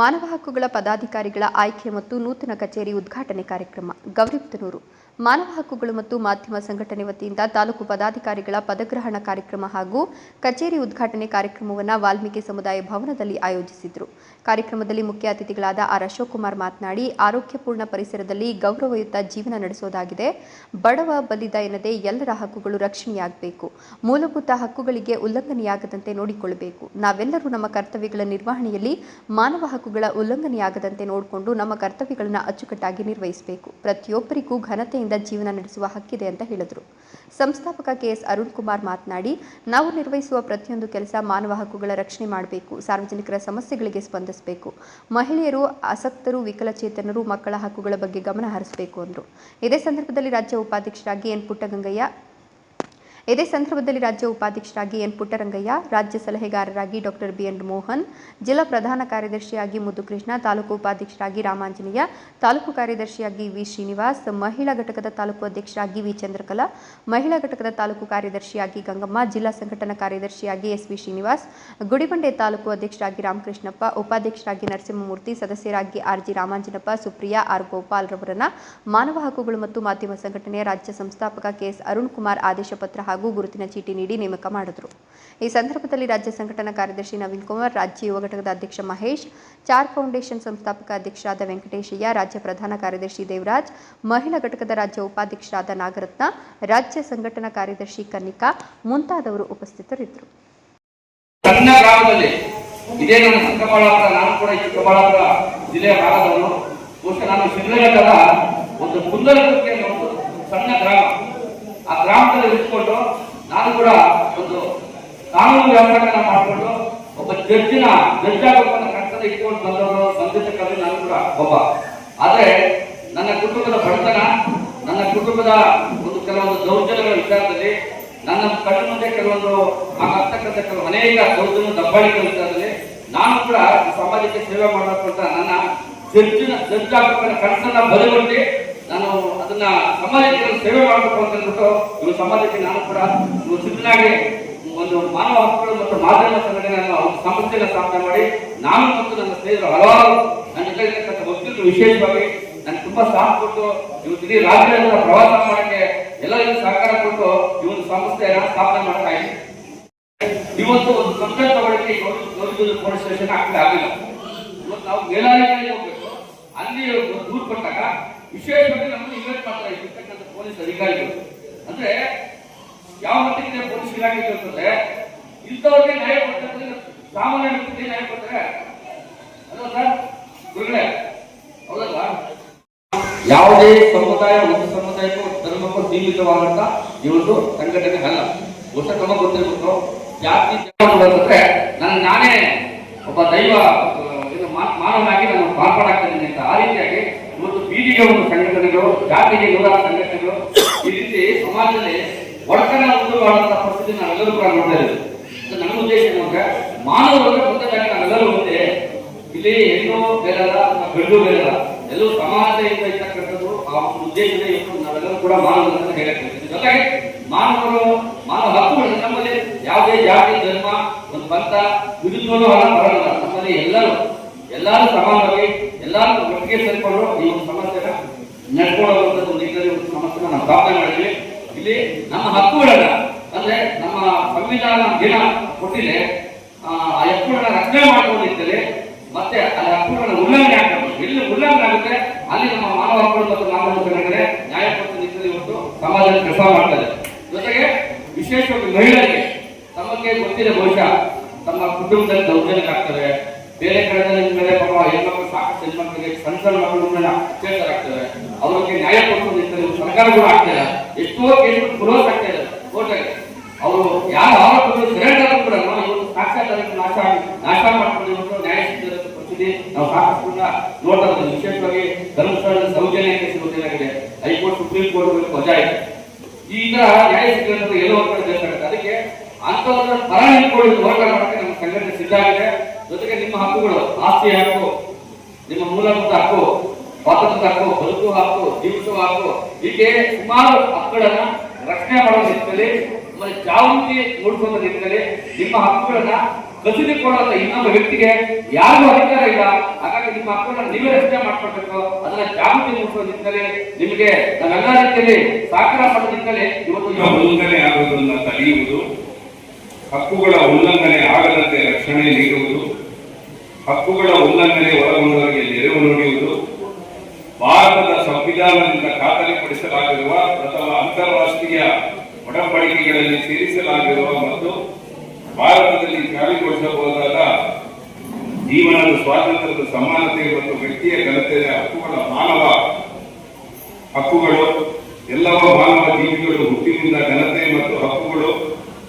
ಮಾನವ ಹಕ್ಕುಗಳ ಪದಾಧಿಕಾರಿಗಳ ಆಯ್ಕೆ ಮತ್ತು ನೂತನ ಕಚೇರಿ ಉದ್ಘಾಟನೆ ಕಾರ್ಯಕ್ರಮ. ಗೌರಿಬಿದನೂರು ಮಾನವ ಹಕ್ಕುಗಳು ಮತ್ತು ಮಾಧ್ಯಮ ಸಂಘಟನೆ ವತಿಯಿಂದ ತಾಲೂಕು ಪದಾಧಿಕಾರಿಗಳ ಪದಗ್ರಹಣ ಕಾರ್ಯಕ್ರಮ ಹಾಗೂ ಕಚೇರಿ ಉದ್ಘಾಟನೆ ಕಾರ್ಯಕ್ರಮವನ್ನು ವಾಲ್ಮೀಕಿ ಸಮುದಾಯ ಭವನದಲ್ಲಿ ಆಯೋಜಿಸಿದ್ರು. ಕಾರ್ಯಕ್ರಮದಲ್ಲಿ ಮುಖ್ಯ ಅತಿಥಿಗಳಾದ ಆರ್ ಅಶೋಕ್ ಮಾತನಾಡಿ, ಆರೋಗ್ಯಪೂರ್ಣ ಪರಿಸರದಲ್ಲಿ ಗೌರವಯುತ ಜೀವನ ನಡೆಸೋದಾಗಿದೆ. ಬಡವ ಬಲಿದ ಎನ್ನದೇ ಎಲ್ಲರ ಹಕ್ಕುಗಳು ರಕ್ಷಣೆಯಾಗಬೇಕು. ಮೂಲಭೂತ ಹಕ್ಕುಗಳಿಗೆ ಉಲ್ಲಂಘನೆಯಾಗದಂತೆ ನೋಡಿಕೊಳ್ಳಬೇಕು. ನಾವೆಲ್ಲರೂ ನಮ್ಮ ಕರ್ತವ್ಯಗಳ ನಿರ್ವಹಣೆಯಲ್ಲಿ ಮಾನವ ಹಕ್ಕುಗಳ ಉಲ್ಲಂಘನೆಯಾಗದಂತೆ ನೋಡಿಕೊಂಡು ನಮ್ಮ ಕರ್ತವ್ಯಗಳನ್ನು ಅಚ್ಚುಕಟ್ಟಾಗಿ ನಿರ್ವಹಿಸಬೇಕು. ಪ್ರತಿಯೊಬ್ಬರಿಗೂ ಘನತೆಯಿಂದ ಜೀವನ ನಡೆಸುವ ಹಕ್ಕಿದೆ ಅಂತ ಹೇಳಿದರು. ಸಂಸ್ಥಾಪಕ ಕೆಎಸ್ ಅರುಣ್ ಕುಮಾರ್ ಮಾತನಾಡಿ, ನಾವು ನಿರ್ವಹಿಸುವ ಪ್ರತಿಯೊಂದು ಕೆಲಸ ಮಾನವ ಹಕ್ಕುಗಳ ರಕ್ಷಣೆ ಮಾಡಬೇಕು, ಸಾರ್ವಜನಿಕರ ಸಮಸ್ಯೆಗಳಿಗೆ ಸ್ಪಂದಿಸಬೇಕು, ಮಹಿಳೆಯರು ಆಸಕ್ತರು, ವಿಕಲಚೇತನರು, ಮಕ್ಕಳ ಹಕ್ಕುಗಳ ಬಗ್ಗೆ ಗಮನ ಹರಿಸಬೇಕು ಅಂದರು. ಇದೇ ಸಂದರ್ಭದಲ್ಲಿ ರಾಜ್ಯ ಉಪಾಧ್ಯಕ್ಷರಾಗಿ ಎನ್ ಪುಟ್ಟಗಂಗಯ್ಯ ಇದೇ ಸಂದರ್ಭದಲ್ಲಿ ರಾಜ್ಯ ಉಪಾಧ್ಯಕ್ಷರಾಗಿ ಎನ್ ಪುಟ್ಟರಂಗಯ್ಯ, ರಾಜ್ಯ ಸಲಹೆಗಾರರಾಗಿ ಡಾಕ್ಟರ್ ಬಿ ಎನ್ ಮೋಹನ್, ಜಿಲ್ಲಾ ಪ್ರಧಾನ ಕಾರ್ಯದರ್ಶಿಯಾಗಿ ಮುದ್ದುಕೃಷ್ಣ, ತಾಲೂಕು ಉಪಾಧ್ಯಕ್ಷರಾಗಿ ರಾಮಾಂಜನೇಯ, ತಾಲೂಕು ಕಾರ್ಯದರ್ಶಿಯಾಗಿ ವಿ ಶ್ರೀನಿವಾಸ್, ಮಹಿಳಾ ಘಟಕದ ತಾಲೂಕು ಅಧ್ಯಕ್ಷರಾಗಿ ವಿ ಚಂದ್ರಕಲಾ, ಮಹಿಳಾ ಘಟಕದ ತಾಲೂಕು ಕಾರ್ಯದರ್ಶಿಯಾಗಿ ಗಂಗಮ್ಮ, ಜಿಲ್ಲಾ ಸಂಘಟನಾ ಕಾರ್ಯದರ್ಶಿಯಾಗಿ ಎಸ್ ವಿ ಶ್ರೀನಿವಾಸ್, ಗುಡಿಬಂಡೆ ತಾಲೂಕು ಅಧ್ಯಕ್ಷರಾಗಿ ರಾಮಕೃಷ್ಣಪ್ಪ, ಉಪಾಧ್ಯಕ್ಷರಾಗಿ ನರಸಿಂಹಮೂರ್ತಿ, ಸದಸ್ಯರಾಗಿ R G Ramanjanappa, Supriya R Gopal ರವರನ್ನ, ಮಾನವ ಹಕ್ಕುಗಳು ಮತ್ತು ಮಾಧ್ಯಮ ಸಂಘಟನೆಯ ರಾಜ್ಯ ಸಂಸ್ಥಾಪಕ ಕೆಎಸ್ ಅರುಣ್ ಕುಮಾರ್ ಆದೇಶ ಪತ್ರ ಹಾಗೂ ಗುರುತಿನ ಚೀಟಿ ನೀಡಿ ನೇಮಕ ಮಾಡಿದರು. ಈ ಸಂದರ್ಭದಲ್ಲಿ ರಾಜ್ಯ ಸಂಘಟನಾ ಕಾರ್ಯದರ್ಶಿ ನವೀನ್ ಕುಮಾರ್, ರಾಜ್ಯ ಯುವ ಘಟಕದ ಅಧ್ಯಕ್ಷ ಮಹೇಶ್, ಚಾರ್ ಫೌಂಡೇಶನ್ ಸಂಸ್ಥಾಪಕ ಅಧ್ಯಕ್ಷರಾದ ವೆಂಕಟೇಶಯ್ಯ, ರಾಜ್ಯ ಪ್ರಧಾನ ಕಾರ್ಯದರ್ಶಿ ದೇವರಾಜ್, ಮಹಿಳಾ ಘಟಕದ ರಾಜ್ಯ ಉಪಾಧ್ಯಕ್ಷರಾದ ನಾಗರತ್ನ, ರಾಜ್ಯ ಸಂಘಟನಾ ಕಾರ್ಯದರ್ಶಿ ಕನ್ನಿಕಾ ಮುಂತಾದವರು ಉಪಸ್ಥಿತರಿದ್ದರು. ಸಣ್ಣ ಗ್ರಾಮ. ಆ ಗ್ರಾಮದಲ್ಲಿ ಇಟ್ಕೊಂಡು ನಾನು ಕೂಡ ಒಂದು ಕಾನೂನು ವ್ಯಾಪಾರ ಮಾಡಿಕೊಂಡು ಒಬ್ಬ ಜಡ್ಜಿನ ಜಡ್ಜ್ ಕಟ್ಟದ ಇಟ್ಕೊಂಡು ಬಂದವರು ಬಂದಿರ್ತಕ್ಕಂಥ ನಾನು ಕೂಡ ಒಬ್ಬ. ಆದರೆ ನನ್ನ ಕುಟುಂಬದ ಬಡತನ, ನನ್ನ ಕುಟುಂಬದ ಒಂದು ಕೆಲವೊಂದು ದೌರ್ಜನ್ಯಗಳ ವಿಚಾರದಲ್ಲಿ, ನನ್ನ ಕಣ್ಣು ಮುಂದೆ ಕೆಲವೊಂದು ಆಗ್ತಕ್ಕಂಥ ಕೆಲವು ಅನೇಕ ದೌರ್ಜನ್ಯ ದಬ್ಬಾಳಿಕೆ ವಿಚಾರದಲ್ಲಿ ನಾನು ಕೂಡ ಸಮಾಜಕ್ಕೆ ಸೇವೆ ಮಾಡಬೇಕು ಅಂತ ನನ್ನ ಜಡ್ಜಿನ ಜಡ್ಜ್ ಆಗಬೇಕನ್ನ ಕನಸನ್ನ ಬದುಕೊಟ್ಟು ನಾನು ಅದನ್ನ ಸಮಾಜಕ್ಕೆ ಸೇವೆ ಮಾಡಬೇಕು ಅಂತ ಅಂದ್ಬಿಟ್ಟು ಇವ್ರ ಸಮಾಜಕ್ಕೆ ನಾನು ಕೂಡ ಸಿದ್ಧನಾಗಿ ಒಂದು ಮಾನವ ಹಕ್ಕುಗಳು ಮತ್ತು ಮಾಧ್ಯಮ ಸಂಘಟನೆಯನ್ನು ಒಂದು ಸಂಸ್ಥೆಯನ್ನು ಸ್ಥಾಪನೆ ಮಾಡಿ ನಾನು ಮತ್ತು ನನ್ನ ಸ್ನೇಹಿತರು ಹಲವಾರು ನನ್ನ ಜೊತೆ ಇರತಕ್ಕಂಥ ವಕೀಲರು ವಿಶೇಷವಾಗಿ ನನ್ಗೆ ತುಂಬಾ ಸಾಥ್ ಕೊಟ್ಟು ಇವತ್ತು ಇಡೀ ರಾಜ್ಯದ ಪ್ರವಾಸ ಮಾಡಕ್ಕೆ ಎಲ್ಲರಿಗೂ ಸಹಕಾರ ಕೊಟ್ಟು ಈ ಒಂದು ಸಂಸ್ಥೆಯನ್ನ ಸ್ಥಾಪನೆ ಮಾಡ್ತಾ ಇದ್ದೀನಿ ಇವತ್ತು ಒಂದು ಸಂಸ್ಥೆ ತಗೊಳ್ಳಕ್ಕೆ ಪೊಲೀಸ್ ಸ್ಟೇಷನ್ ಆಗಿಲ್ಲ ಇವತ್ತು ನಾವು ಮೇಲಾಧಿಕಾರಿಗೆ ಹೋಗ್ಬೇಕು. ಅಲ್ಲಿ ದೂರು ಕೊಟ್ಟಾಗ ವಿಶೇಷವಾಗಿ ನಮ್ಮನ್ನು ಇನ್ವೈಟ್ ಮಾಡ್ತಾರೆ ಇರ್ತಕ್ಕಂಥ ಪೊಲೀಸ್ ಅಧಿಕಾರಿಗಳು. ಅಂದ್ರೆ ಯಾವ ಮಟ್ಟಿಗೆ ಪೊಲೀಸ್ ಇಲಾಖೆ ಅಂತಂದ್ರೆ, ಇಂಥವ್ರಿಗೆ ನ್ಯಾಯ ಕೊಡ್ತಾರೆ ಸಾಮಾನ್ಯ ವ್ಯಕ್ತಿಗೆ ನ್ಯಾಯ ಕೊಡ್ತಾರೆ ಅಲ್ವಾ ಸರ್? ಗುರುಗಳೇ, ಹೌದಲ್ವಾ? ಯಾವುದೇ ಸಮುದಾಯ, ಒಂದು ಸಮುದಾಯಕ್ಕೂ ಧರ್ಮಕ್ಕೂ ಸೀಮಿತವಾದಂತ ಈ ಒಂದು ಸಂಘಟನೆ ಅಲ್ಲ. ಹೊಸ ಕ್ರಮ ಗೊತ್ತಿರ್ಬೇಕು. ಜಾತಿ ನೋಡೋದಂದ್ರೆ ನನ್ನ ನಾನೇ ಒಬ್ಬ ದೈವ ಮಾನವನಾಗಿ ನಾನು ಮಾರ್ಪಾಡಾಗ್ತಿದ್ದೀನಿ ಅಂತ ಆ ರೀತಿಯಾಗಿ ಬೀದಿಗೆ ಒಂದು ಸಂಘಟನೆಗಳು ಜಾತಿಯ ನೂರಾರು ಸಂಘಟನೆಗಳು, ಈ ರೀತಿ ಸಮಾಜದಲ್ಲಿ ಒಡಕನ ಉದ್ಯೋಗವಾದಂತಹ ಪರಿಸ್ಥಿತಿ ನಾವೆಲ್ಲರೂ ಕೂಡ ನೋಡ್ತಾ ಇದ್ದೀವಿ. ಇದು ನನ್ನ ಉದ್ದೇಶ ಏನಂದ್ರೆ ಮಾನವರು ಮುಂದೆ ನಾವೆಲ್ಲರೂ ಮುಂದೆ ಇಲ್ಲಿ ಹೆಣ್ಣು ಬೇರೆಲ್ಲ ಗಂಡು ಬೇರೆಲ್ಲ, ಎಲ್ಲರೂ ಸಮಾನತೆಯಿಂದ ಇರ್ತಕ್ಕಂಥದ್ದು ಆ ಒಂದು ಉದ್ದೇಶದ ಇವತ್ತು ನಾವೆಲ್ಲರೂ ಕೂಡ ಮಾನವರು ಅಂತ ಹೇಳಕ್ಕೆ ಜೊತೆಗೆ ಮಾನವರು, ಮಾನವ ಹಕ್ಕುಗಳು ನಮ್ಮಲ್ಲಿ ಯಾವುದೇ ಜಾತಿ, ಧರ್ಮ, ಒಂದು ಪಂಥ ವಿರುದ್ಧವೂ ಹಣ ಬರಲ್ಲ ನಮ್ಮಲ್ಲಿ ಎಲ್ಲರೂ ಎಲ್ಲರೂ ಸಮಾನವಾಗಿ, ಎಲ್ಲರೂ ಒಟ್ಟಿಗೆ ಸೇರಿಕೊಂಡು ಈ ಒಂದು ಸಮಸ್ಯೆನ ನಡ್ಕೊಳ್ಳುವಂತ ಒಂದು ನಿಟ್ಟಿನಲ್ಲಿ ಒಂದು ನಾವು ಇಲ್ಲಿ ನಮ್ಮ ಹಕ್ಕುಗಳನ್ನ ಅಂದ್ರೆ ನಮ್ಮ ಸಂವಿಧಾನ ದಿನ ಕೊಟ್ಟಿದೆ ಆ ಹಕ್ಕುಗಳನ್ನ ರಕ್ಷಣೆ ಮಾಡಿಕೊಂಡಿದ್ದರೆ ಮತ್ತೆ ಆ ಹಕ್ಕುಗಳನ್ನ ಉಲ್ಲಂಘನೆ ಆಗ್ತದೆ ಎಲ್ಲಿ ಉಲ್ಲಂಘನೆ ಆಗುತ್ತೆ? ಅಲ್ಲಿ ನಮ್ಮ ಮಾನವ ಹಕ್ಕುಗಳು ಮತ್ತು ಮಾನವ ಸಂಘಟನೆ ನ್ಯಾಯ ಇವತ್ತು ಸಮಾಜದಲ್ಲಿ ಕೆಲಸ ಮಾಡ್ತದೆ ಜೊತೆಗೆ ವಿಶೇಷವಾಗಿ ಮಹಿಳೆಯರಿಗೆ ತಮಗೆ ಗೊತ್ತಿದೆ ಬಹುಶಃ ತಮ್ಮ ಕುಟುಂಬದಲ್ಲಿ ದೌರ್ಜನ್ಯ ಆಗ್ತದೆ. ಬೇರೆ ಕಡೆ ಮೇಲೆ ಪಾಪ ಹೆಣ್ಮಕ್ಳು ಸಾಕಷ್ಟು ಹೆಣ್ಮಕ್ಳಿಗೆ ಸಣ್ಣ ಸಣ್ಣ ಮೇಲೆ ಅತ್ಯಾಚಾರ ಆಗ್ತದೆ. ಅವ್ರಿಗೆ ನ್ಯಾಯ ಕೊಟ್ಟು ನಿಟ್ಟಿನಲ್ಲಿ ಸರ್ಕಾರಗಳು ಆಗ್ತಿಲ್ಲ ಎಷ್ಟೋ ಕೇಸ್ಗಳು ಕ್ಲೋಸ್ ಆಗ್ತಾ ಇದೆ ಕೋರ್ಟಾಗಿ ಅವರು ಯಾರು ಆರೋಪಗಳು ಸರೆಂಡರ್ ಕೂಡ ಇವತ್ತು ನಾಶ ನಾಶ ಮಾಡ್ಕೊಂಡು ನ್ಯಾಯ ಸಿದ್ಧಿ ನಾವು ಸಾಕಷ್ಟು ನೋಡ್ತಾ ವಿಶೇಷವಾಗಿ ಧರ್ಮಸ್ಥಳದ Sowjanya case high court, supreme court ವಜಾ ಇದೆ. ಈಗ ನ್ಯಾಯ ಒಂದು ಕಡೆ ಬೇಕಾಗುತ್ತೆ ಅದಕ್ಕೆ ಅಂತವರ ಪರ ನಿಂತ್ಕೊಳ್ಳಿ ಹೋರಾಟ ಮಾಡಕ್ಕೆ ನಮ್ಮ ಸಂಘಟನೆ ಸಿದ್ಧ ಆಗಿದೆ. ಜೊತೆಗೆ ನಿಮ್ಮ ಹಕ್ಕುಗಳು ಆಸ್ತಿ ಹಕ್ಕು, ನಿಮ್ಮ ಮೂಲಭೂತ ಹಕ್ಕು ಸ್ವಾತಂತ್ರ್ಯ ಹಕ್ಕು ಬದುಕು ಹಕ್ಕು, ಜೀವಿಸುವ ಹಕ್ಕು, ಹೀಗೆ ಸುಮಾರು ಹಕ್ಕುಗಳನ್ನ ರಕ್ಷಣೆ ಮಾಡುವ ನಿಟ್ಟಿನಲ್ಲಿ, ಆಮೇಲೆ ಜಾಗೃತಿ ಮೂಡಿಸುವ ನಿಟ್ಟಿನಲ್ಲಿ ನಿಮ್ಮ ಹಕ್ಕುಗಳನ್ನ ಕಸಿದು ಇನ್ನೊಬ್ಬ ವ್ಯಕ್ತಿಗೆ ಯಾರಿಗೂ ಅಧಿಕಾರ ಇಲ್ಲ. ಹಾಗಾಗಿ ನಿಮ್ಮ ಹಕ್ಕುಗಳನ್ನ ನೀವೇ ರಕ್ಷಣೆ ಮಾಡ್ಕೊಳ್ಬೇಕು. ಅದನ್ನ ಜಾಗೃತಿ ಮೂಡಿಸುವ ನಿಟ್ಟಿನಲ್ಲಿ ನಿಮಗೆ ನಾವೆಲ್ಲ ರೀತಿಯಲ್ಲಿ ಸಹಕಾರ ಮಾಡೋ ನಿಟ್ಟಿನಲ್ಲಿ ಇವತ್ತು ಉಲ್ಲಂಘನೆ ಆಗುವುದನ್ನು ತಡೆಯುವುದು, ಹಕ್ಕುಗಳ ಉಲ್ಲಂಘನೆ ಆಗದಂತೆ ರಕ್ಷಣೆ ನೀಡುವುದು ಹಕ್ಕುಗಳ ಉಲ್ಲಂಘನೆ ಒಳಗೊಂಡವರಿಗೆ ನೆರವು ನೀಡುವುದು, ಭಾರತದ ಸಂವಿಧಾನದಿಂದ ಖಾತರಿಪಡಿಸಲಾಗಿರುವ ಅಥವಾ ಅಂತಾರಾಷ್ಟ್ರೀಯ ಒಡಂಬಡಿಕೆಗಳಲ್ಲಿ ಸೇರಿಸಲಾಗಿರುವ ಮತ್ತು ಭಾರತದಲ್ಲಿ ಜಾರಿಗೊಳಿಸಬಹುದಾದ ಜೀವನದ ಸ್ವಾತಂತ್ರ್ಯದ ಸಮಾನತೆ ಮತ್ತು ವ್ಯಕ್ತಿಯ ಘನತೆಯ ಹಕ್ಕುಗಳ ಮಾನವ ಹಕ್ಕುಗಳು, ಎಲ್ಲವೂ ಮಾನವ ಜೀವಿಗಳು ಹುಟ್ಟಿನಿಂದ ಘನತೆ ಮತ್ತು ಹಕ್ಕುಗಳು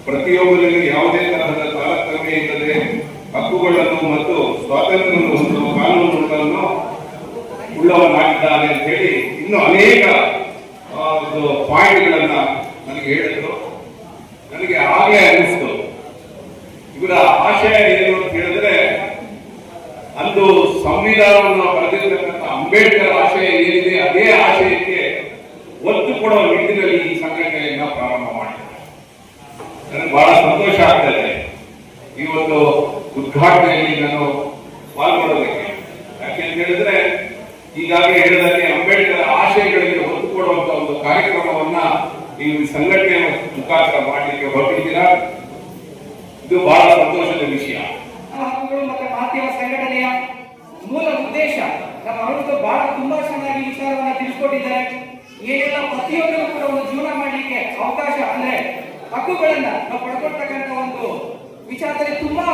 ಪ್ರತಿಯೊಬ್ಬರಿಗೂ ಯಾವುದೇ ತರಹದ ತಾರತಮ್ಯ ಇಲ್ಲದೆ ಹಕ್ಕುಗಳನ್ನು ಮತ್ತು ಸ್ವಾತಂತ್ರ್ಯವನ್ನು ಒಂದು ಕಾನೂನುಗಳನ್ನು ಉಳ್ಳವನಾಗಿದ್ದಾನೆ ಅಂತ ಹೇಳಿ ಇನ್ನೂ ಅನೇಕ ಒಂದು ಪಾಯಿಂಟ್ಗಳನ್ನ ನನಗೆ ಹೇಳಿದ್ರು. ನನಗೆ ಹಾಗೆ ಅನ್ನಿಸ್ತು ಇವರ ಆಶಯ ಏನು ಅಂತ ಹೇಳಿದ್ರೆ, ಅಂದು ಸಂವಿಧಾನವನ್ನು ಬರೆದಿರ್ತಕ್ಕಂಥ ಅಂಬೇಡ್ಕರ್ ಆಶಯ ಏನಿದೆ, ಅದೇ ಆಶಯಕ್ಕೆ ಒತ್ತು ಕೊಡುವ ನಿಟ್ಟಿನಲ್ಲಿ ಈ ಸಂಘಟನೆಯನ್ನ ಪ್ರಾರಂಭ ಮಾಡಿದ್ದಾರೆ. ನನಗೆ ಬಹಳ ಸಂತೋಷ ಆಗ್ತದೆ ಈ ಒಂದು ಉದ್ಘಾಟನೆಯಲ್ಲಿ ನಾನು ಪಾಲ್ಗೊಳ್ಳೋದಕ್ಕೆ ಯಾಕೆಂತ ಹೇಳಿದ್ರೆ, ಈಗಾಗಲೇ ಹೇಳಿದಂತೆ ಅಂಬೇಡ್ಕರ್ ಆಶಯಗಳಿಗೆ ಒತ್ತು ಕೊಡುವಂತ ಒಂದು ಕಾರ್ಯಕ್ರಮವನ್ನ ಈ ಸಂಘಟನೆಯ ಮುಖಾಂತರ ಮಾಡಲಿಕ್ಕೆ ಹೊರಟಿದ್ದೀರಾ? ಇದು ಬಹಳ ಸಂತೋಷದ ವಿಷಯ. ಮತ್ತೆ ಮಾಧ್ಯಮ ಸಂಘಟನೆಯ ಮೂಲ ಉದ್ದೇಶ, ನಮ್ಮ ಅವರು ಬಹಳ ತುಂಬಾ ಚೆನ್ನಾಗಿ ವಿಚಾರವನ್ನ ತಿಳಿಸ್ಕೊಟ್ಟಿದ್ದಾರೆ. ಏನೆಲ್ಲ ಪ್ರತಿಯೊಬ್ಬರು ಕೂಡ ಒಂದು ಜೀವನ ಮಾಡಲಿಕ್ಕೆ ಅವಕಾಶ ಅಂದ್ರೆ ಹಕ್ಕುಗಳನ್ನ ನಾವು ಪಡ್ಕೊಳ್ತಕ್ಕಂಥ ಒಂದು ವಿಚಾರದಲ್ಲಿ ತುಂಬಾ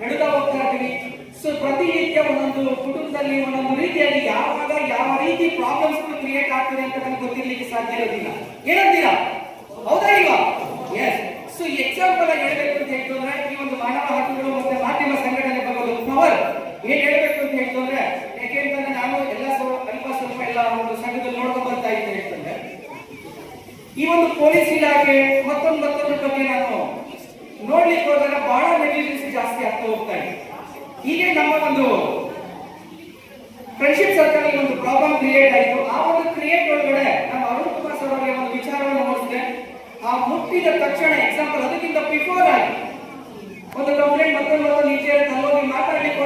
ನಡೆದ ಹೋಗ್ತಾ ಇರ್ತೀವಿ ಸೊ ಪ್ರತಿನಿತ್ಯ ಒಂದೊಂದು ಕುಟುಂಬದಲ್ಲಿ ಒಂದೊಂದು ರೀತಿಯಾಗಿ ಯಾವಾಗ ಯಾವ ರೀತಿ ಪ್ರಾಬ್ಲಮ್ಸ್ ಕ್ರಿಯೇಟ್ ಆಗ್ತದೆ ಅಂತ ನಮ್ಗೆ ಗೊತ್ತಿರ್ಲಿಕ್ಕೆ ಸಾಧ್ಯ ಇರೋದಿಲ್ಲ. ಏನಂತೀರಾ? ಹೌದಾ ಇಲ್ವಾ? ಎಸ್ ಸೊ ಎಕ್ಸಾಂಪಲ್ ಆಗಿ ಹೇಳ್ಬೇಕು ಅಂತ ಹೇಳ್ತಂದ್ರೆ, ಈ ಒಂದು ಮಾನವ ಹಕ್ಕುಗಳು ಮತ್ತೆ ಮಾಧ್ಯಮ ಸಂಘಟನೆ ಬರೋದು ಪವರ್ ಏನ್ ಹೇಳ್ಬೇಕು ಅಂತ ಹೇಳ್ತಂದ್ರೆ ಯಾಕೆಂತಂದ್ರೆ ನಾನು ಎಲ್ಲ ಸ್ವಲ್ಪ ಅಲ್ಪ ಸ್ವಲ್ಪ ಎಲ್ಲ ಒಂದು ಸಂಘದಲ್ಲಿ ನೋಡ್ಕೊಂಡು ಬರ್ತಾ ಇದ್ದೆ ಹೇಳ್ತಂದ್ರೆ, ಈ ಒಂದು ಪೊಲೀಸ್ ಇಲಾಖೆ ಮತ್ತೊಂದು ಮತ್ತೊಂದು ಬಗ್ಗೆ ನಾನು ನೋಡ್ಲಿಕ್ಕೆ ಹೋದಾಗ ಬಹಳ ನೆಗ್ಲಿಜೆನ್ಸಿ ಜಾಸ್ತಿ ಆಗ್ತಾ ಹೋಗ್ತಾ ಇದೆ. ಹೀಗೆ ನಮ್ಮ ಒಂದು ಫ್ರೆಂಡ್ಶಿಪ್ ಸರ್ಕಲ್ ಒಂದು ಪ್ರಾಬ್ಲಮ್ ಕ್ರಿಯೇಟ್ ಆಯಿತು. ಆ ಒಂದು ಕ್ರಿಯೇಟ್ ಒಳಗಡೆ ನಮ್ಮ ಅರುಣ್ ಕುಮಾರ್ ಸರ್ ಅವರಿಗೆ ಒಂದು ವಿಚಾರವನ್ನು ನೋಡಿಸಿದೆ ಆ ಮುಟ್ಟಿದ ತಕ್ಷಣ ಎಕ್ಸಾಂಪಲ್ ಅದಕ್ಕಿಂತ ಬಿಫೋರ್ ಆಗಿ ಒಂದು ಕಂಪ್ಲೇಂಟ್ ಮತ್ತೊಂದು ಈಚೆ ಅಲ್ಲೋಗಿ ಮಾತಾಡ್ಲಿಕ್ಕೆ